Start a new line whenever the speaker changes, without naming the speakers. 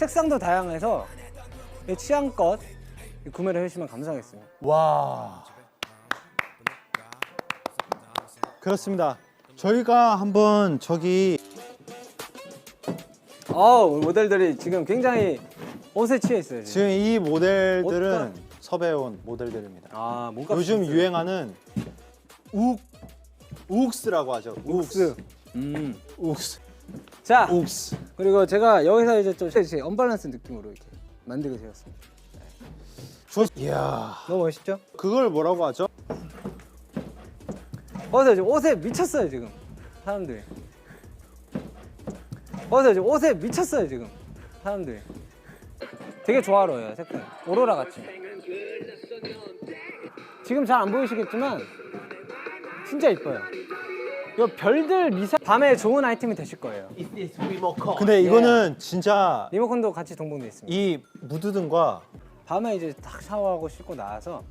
색상도 다양해서 내 취향껏 구매를 해주시면 감사하겠습니다.
와. 그렇습니다. 저희가 한번 저기
어 모델들이 지금 굉장히 옷에 취해 있어요. 지금.
지금 이 모델들은
옷과-
섭외 온 모델들입니다.
아 뭔가
요즘. 유행하는 욱 욱스라고 하죠.
욱스. 음.
욱스.
자
욱스.
그리고 제가 여기서 이제 좀 이제 언밸런스 느낌으로 이렇게 만들게 되었습니다.
좋. 이야.
너무 멋있죠?
그걸 뭐라고 하죠?
어서 지금 옷에 미쳤어요 지금 사람들이. 어서 지금 옷에 미쳤어요 지금 사람들이. 되게 조화로워요 색깔. 오로라 같이. 지금 잘 안 보이시겠지만 진짜 이뻐요. 이 별들 미사 밤에 좋은 아이템이 되실 거예요.
근데 이거는 진짜
리모컨도 같이 동봉돼 있습니다.
이 무드등과
밤에 이제 딱 샤워하고 씻고 나와서